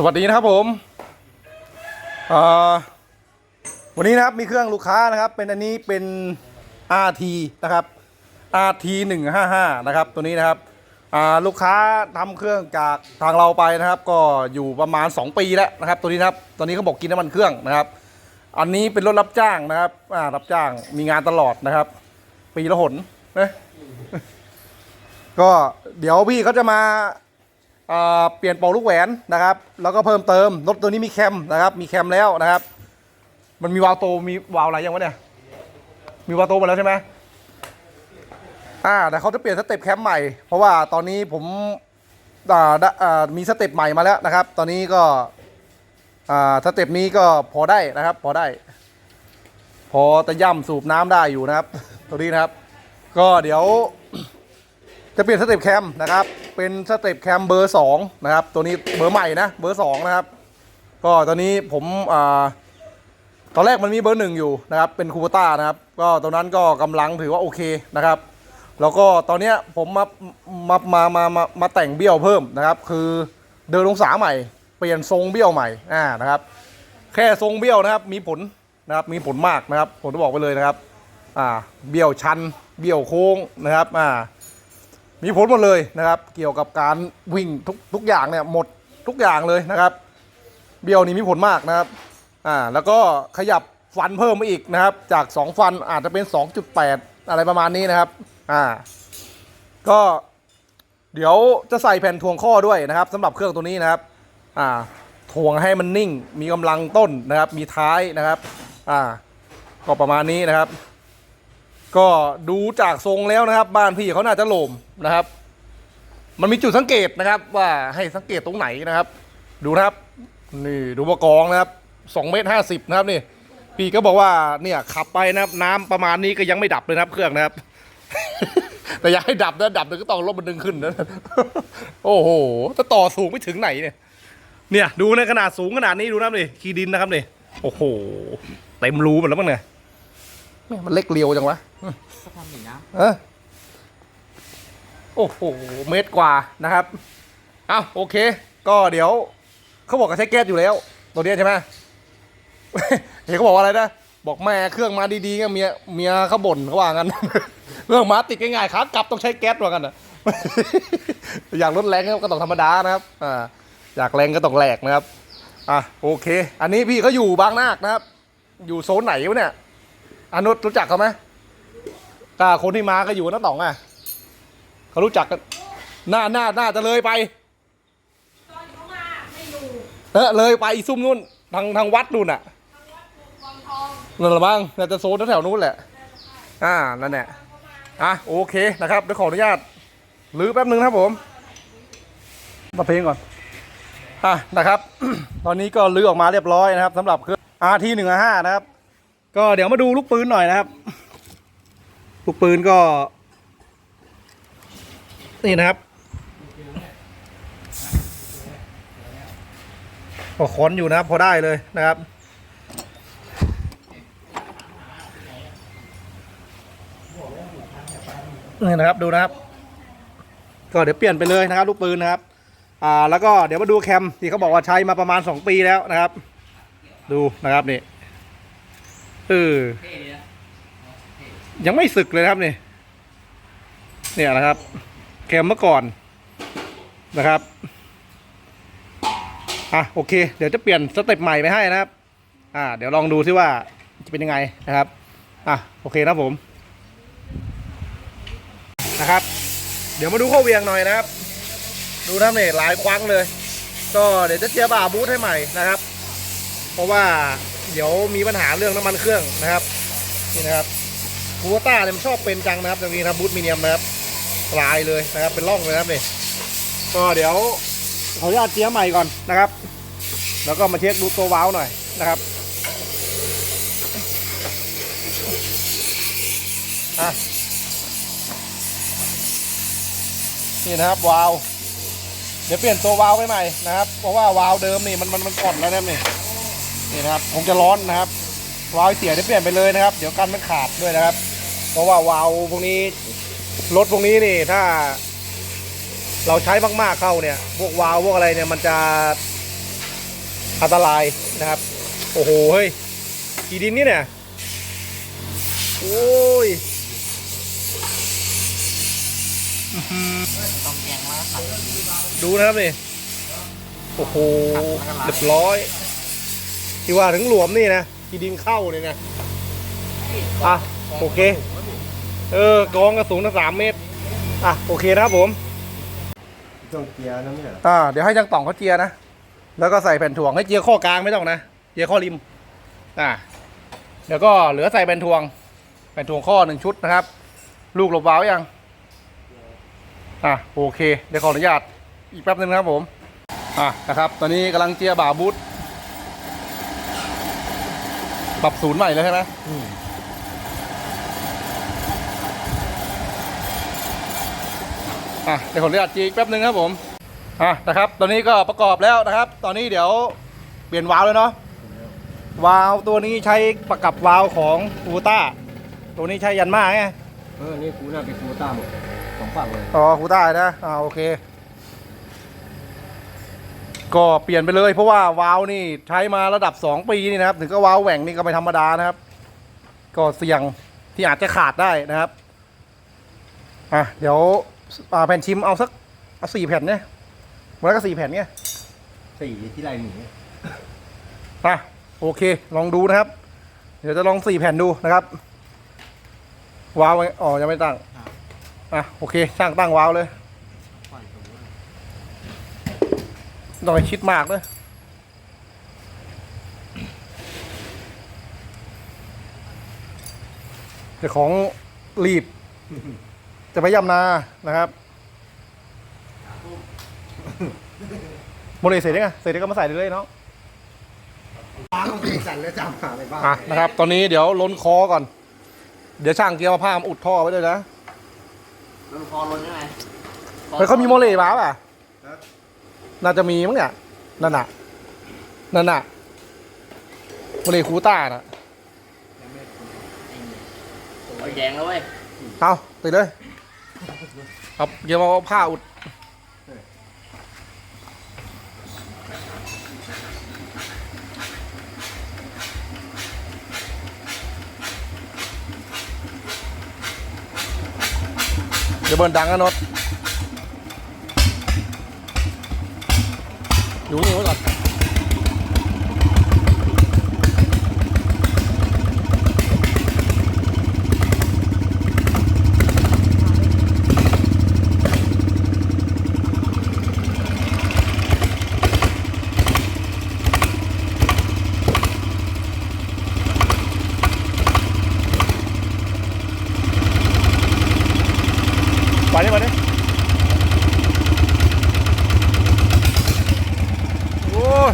สวัสดีนะครับผมวันนี้นะครับมีเครื่องลูกค้านะครับ เป็นอันนี้เป็น RT นะครับ RT 155นะครับตัวนี้นะครับลูกค้าทำเครื่องจากทางเราไปนะครับ ก็อยู่ประมาณ 2 ปีแล้วนะครับ ตัวนี้นะครับตอนนี้เขาบอกกินน้ำมันเครื่องนะครับ อันนี้เป็นรถรับจ้างนะครับรับจ้างมีงานตลอดนะครับ ปีละหนนะก็เดี๋ยวพี่เขาจะมา เปลี่ยนเป่าลูกแหวนนะครับ แล้วก็เพิ่มเติมรถตัวนี้มีแคมนะครับ มีแคมแล้วนะครับ มันมีวาล์วโตมีวาล์วอะไรยังวะเนี่ย มีวาล์วโตมาแล้วใช่ไหมอ่าแต่เขาจะเปลี่ยนสเต็ปแคมใหม่ เพราะว่าตอนนี้ผมอ่าอ่ามีสเต็ปใหม่มาแล้วนะครับ ตอนนี้ก็อ่าสเต็ปนี้ก็พอได้นะครับ พอได้ พอจะย่ำสูบน้ำได้อยู่นะครับ ตัวนี้นะครับ ก็เดี๋ยว จะเปลี่ยนสเต็ปแคมนะครับ เป็นสเต็ปแคมเบอร์2นะครับ ตัวนี้เบอร์ใหม่นะเบอร์2นะครับ ก็ตอนนี้ผมอ่าตอนแรกมันมีเบอร์หนึ่งอยู่นะครับ เป็นคูปต้านะครับ ก็ตอนนั้นก็กำลังถือว่าโอเคนะครับ แล้วก็ตอนนี้ผมมามามามามามาแต่งเบี้ยวเพิ่มนะครับ คือเดินองศาใหม่ เปลี่ยนทรงเบี้ยวใหม่อ่านะครับ แค่ทรงเบี้ยวนะครับ มีผลนะครับ มีผลมากนะครับ ผมจะบอกไปเลยนะครับ อ่า เบี้ยวชัน เบี้ยวโค้งนะครับ อ่า มีผลหมดเลยนะครับ เกี่ยวกับการวิ่งทุกทุกอย่างเนี่ยหมดทุกอย่างเลยนะครับ เบี้ยวนี่มีผลมากนะครับอ่าแล้วก็ขยับฟันเพิ่มมาอีกนะครับ จาก 2 ฟันอาจจะเป็น 2.8 อะไรประมาณนี้นะครับอ่าก็เดี๋ยวจะใส่แผ่นทวงข้อด้วยนะครับสำหรับเครื่องตัวนี้นะครับอ่าทวงให้มันนิ่ง มีกำลังต้นนะครับ มีท้ายนะครับอ่าก็ประมาณนี้นะครับ ก็ดูจากทรงแล้วนะครับ บ้านพี่เขาน่าจะโหลมนะครับ มันมีจุดสังเกตนะครับ ว่าให้สังเกตตรงไหนนะครับ ดูนะครับ นี่ดูว่ากองนะครับสองเมตรห้าสิบนะครับนี่ พี่ก็บอกว่าเนี่ยขับไปนะครับ น้ำประมาณนี้ก็ยังไม่ดับเลยนะครับ เครื่องนะครับ แต่อยากให้ดับนะดับเลยก็ต้องรถมันดึงขึ้นนะโอ้โหจะต่อสูงไปถึงไหนเนี่ย เนี่ยดูในขนาดสูงขนาดนี้ดูนะครับนี่คีดินนะครับนี่โอ้โหเต็มรูหมดแล้วมั้งเนี่ย แม่งมันเล็กเรียวจังวะก็ทำอีกนะเออโอ้โห เมตรกว่านะครับอ้าวโอเค ก็เดี๋ยวเขาบอกกับใช้แก๊สอยู่แล้ว ตัวเนี้ยใช่ไหม เห็นเขาบอกว่าอะไรนะ บอกแม่เครื่องมาดีๆก็เมียเมียเขาบ่นเขาว่างั้น เรื่องมาติดง่ายๆขากลับต้องใช้แก๊สว่ากันอะ อยากลดแรงก็ต้องธรรมดานะครับ อ่า อยากแรงก็ต้องแหลกนะครับ อะโอเค อันนี้พี่เขาอยู่บางนาคนะครับ อยู่โซนไหนวะเนี่ย อนุชรู้จักเขาไหมถ้าคนที่มาก็อยู่น้าต่องอะเขารู้จักกันหน้าหน้าหน้าจะเลยไปตอนเขามาไม่อยู่เออเลยไปอีซุ่มนู่นทางทางวัดนู่นอะวังทองนั่นแหละบ้างน่าจะโซนแถวๆนู้นแหละอ่านั่นแหละอะโอเคนะครับเดี๋ยวขออนุญาตรื้อแป๊บนึงนะครับผมมาเพลงก่อนอะนะครับ ตอนนี้ก็รื้อออกมาเรียบร้อยนะครับสำหรับเครื่อง RT หนึ่งห้านะครับ ก็เดี๋ยวมาดูลูกปืนหน่อยนะครับ ลูกปืนก็ นี่นะครับก็ขอนอยู่นะครับ พอได้เลยนะครับนี่นะครับดูนะครับ ก็เดี๋ยวเปลี่ยนไปเลยนะครับ ลูกปืนนะครับ อ่าแล้วก็เดี๋ยวมาดูแคมที่เขาบอกว่าใช้มาประมาณ 2 ปีแล้วนะครับ ดูนะครับนี่ เออ เท่ดีนะยังไม่สึกเลยนะครับนี่เนี่ยนะครับแคมเมื่อก่อนนะครับอะโอเค เดี๋ยวจะเปลี่ยนสเต็ปใหม่ไปให้นะครับ อ่า เดี๋ยวลองดูซิว่าจะเป็นยังไงนะครับอะโอเคนะครับผมนะครับ เดี๋ยวมาดูข้อเวียงหน่อยนะครับ ดูนะครับเนี่ยหลายครั้งเลย ก็เดี๋ยวจะเทียบบ่าบูทให้ใหม่นะครับ เพราะว่าเดี๋ยวมีปัญหาเรื่องน้ำมันเครื่องนะครับนี่นะครับคูต้าเนี่ยมันชอบเป็นจังนะครับตรงนี้ครับบูทมีเนียมนะครับปลายเลยนะครับเป็นร่องเลยนะครับนี่ก็เดี๋ยวขออนุญาตเจียใหม่ก่อนนะครับ แล้วก็มาเช็คดูตัววาล์วหน่อยนะครับอะนี่นะครับวาล์วเดี๋ยวเปลี่ยนตัววาล์วไปใหม่นะครับ เพราะว่าวาล์วเดิมนี่มันมันมันก่อนแล้วนะครับนี่ นี่นะครับคงจะร้อนนะครับวาล์วเสียได้เปลี่ยนไปเลยนะครับ เดี๋ยวกันมันขาดด้วยนะครับ เพราะว่าวาล์วพวกนี้รถพวกนี้นี่ถ้า เราใช้มากๆเข้าเนี่ย พวกวาล์วพวกอะไรเนี่ยมันจะอันตรายนะครับ โอ้โหเฮ้ยกี่ดินนี่เนี่ยโอ้ยต้องแยงแล้วตัดดูนะครับนี่โอ้โหเรียบร้อย ที่ว่าถึงหลวมนี่นะกี่ดินเข้าเลยนะอะโอเค เออกองกระสูงตั้งสามเมตรอะโอเคนะครับผมต้องเกียร์นะเนี่ยอ่าเดี๋ยวให้จังต่องเขาเจียร์นะแล้วก็ใส่แผ่นถ่วงให้เจียร์ข้อกลางไม่ต้องนะเจียร์ข้อริมอ่าเดี๋ยวก็เหลือใส่แผ่นถ่วงแผ่นถ่วงข้อหนึ่งชุดนะครับ ลูกหลบวาล์วยังอะโอเค เดี๋ยวขออนุญาตอีกแป๊บนึงนะครับผมอะนะครับ ตอนนี้กำลังเจียร์บ่าบูท ปรับศูนย์ใหม่เลยใช่ไหมอะเดี๋ยวขออนุญาตเจียร์อีกแป๊บนึงครับผมอะนะครับ ตอนนี้ก็ประกอบแล้วนะครับ ตอนนี้เดี๋ยวเปลี่ยนวาล์วเลยเนาะวาล์วตัวนี้ใช้ประกับวาล์วของอูต้า ตัวนี้ใช้ยันมาไงเออนี่กูน่าเป็นกูต้าหมดสองฝั่งเลยอ๋ออูต้านะอ่าโอเค ก็เปลี่ยนไปเลยเพราะว่าวาล์วนี่ใช้มาระดับ 2 ปีนี่นะครับ ถึงก็วาล์วแหว่งนี่ก็ไม่ธรรมดานะครับ ก็เสี่ยงที่อาจจะขาดได้นะครับอะเดี๋ยวอ่าแผ่นชิมเอาสักเอาสี่แผ่นเนี่ยวันละก็สี่แผ่นเนี่ยสี่ที่ไรหนีอะโอเค ลองดูนะครับ เดี๋ยวจะลองสี่แผ่นดูนะครับวาล์วไว้อ๋อยังไม่ตั้งอะโอเคช่างตั้งวาล์วเลย ต้องให้ชิดมากเลยเดี๋ยวของรีบ จะไปย่ำนานะครับโมเลเสร็จยังไงเสร็จแล้วก็มาใส่ได้เลยเนาะล้างมันสั่นแล้วจำหาอะไรบ้างอะนะครับ ตอนนี้เดี๋ยวล้นคอก่อน เดี๋ยวช่างเกียร์มาผ้ามาอุดท่อไว้ด้วยนะลนคอลนยังไงเฮ้ยเขามีโมเลมาป่ะ น่าจะมีมั้งเนี่ยนั่นน่ะนั่นน่ะโมเลคูต้าน่ะโอ้ยแยงแล้วเว้ยเอาติดเลยครับเกียร์มาเอาผ้าอุดเดี๋ยวเบิร์นดังนะนด อยู่นี่ไว้ก่อน ไปดิไปดิโอ้ย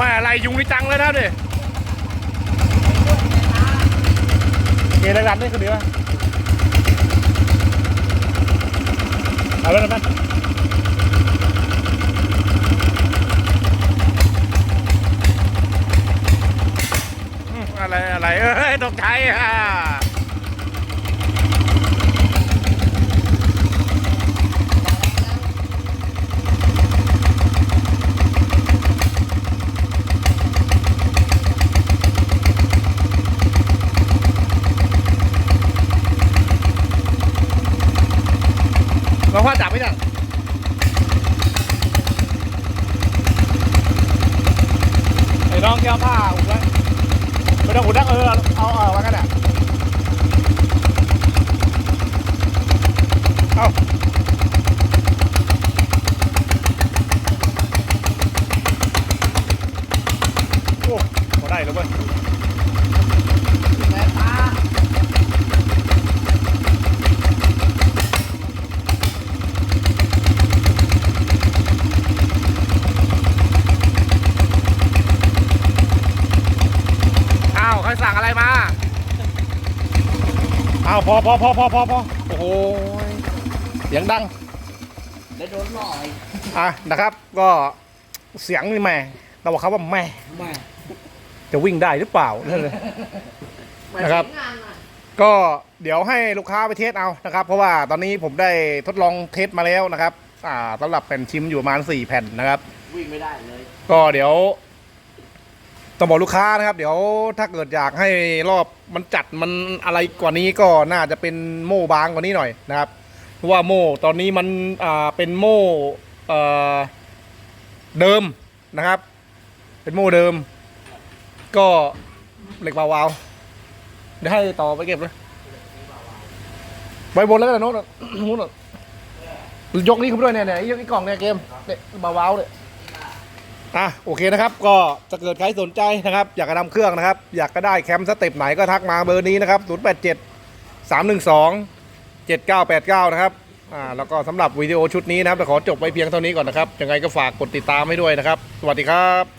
มาอะไร ยุงนี่จังเลยนะดิเกลังดันนี่คือดีป่ะเอาแล้วนะแม่อืมอะไรอะไรเอ้ยตกใจอะ เราผ้าจับไหมเนี่ยไอ้น้องแก้วผ้าอุดไว้ไม่ต้องอุดนักเอ อ เอาเอาไว้กันอะเอาโอ้พอได้แล้วเว้ย อ้าวใครสั่งอะไรมา อ้าว พอพอพอพอพอพอโอ้โหเสียงดังแล้วโดนหน่อยอะนะครับ ก็เสียงนี่แม่เราบอกเขาว่าแม่ไม่จะวิ่งได้หรือเปล่านั่นเลยนะครับงานอะก็เดี๋ยวให้ลูกค้าไปเทสเอานะครับ เพราะว่าตอนนี้ผมได้ทดลองเทสมาแล้วนะครับ อ่าสำหรับแผ่นชิมอยู่ประมาณ4แผ่นนะครับ วิ่งไม่ได้เลย ก็เดี๋ยว ต้องบอกลูกค้านะครับเดี๋ยวถ้าเกิดอยากให้รอบมันจัดมันอะไรกว่านี้ก็น่าจะเป็นโม่บางกว่านี้หน่อยนะครับเพราะว่าโม่ตอนนี้มันอ่าเป็นโม่เอ่อเดิมนะครับ เป็นโม่เดิม ก็เหล็กวาวๆเดี๋ยวให้ต่อไปเก็บเลยไว้บนแล้วกันโน้ตอะโน้ตยกนี้ขึ้นด้วยเนี่ยเนี่ยยกอีกกล่องเนี่ยเกมเนี่ยเบาๆเนี่ย่ะโอเคนะครับ ก็จะเกิดใครสนใจนะครับ อยากจะนำเครื่องนะครับ อยากจะได้แคมป์สเต็ปไหนก็ทักมาเบอร์นี้นะครับ 087 312 7989 นะครับอ่าแล้วก็สำหรับวิดีโอชุดนี้นะครับจะขอจบไปเพียงเท่านี้ก่อนนะครับยังไงก็ฝากกดติดตามให้ด้วยนะครับ สวัสดีครับ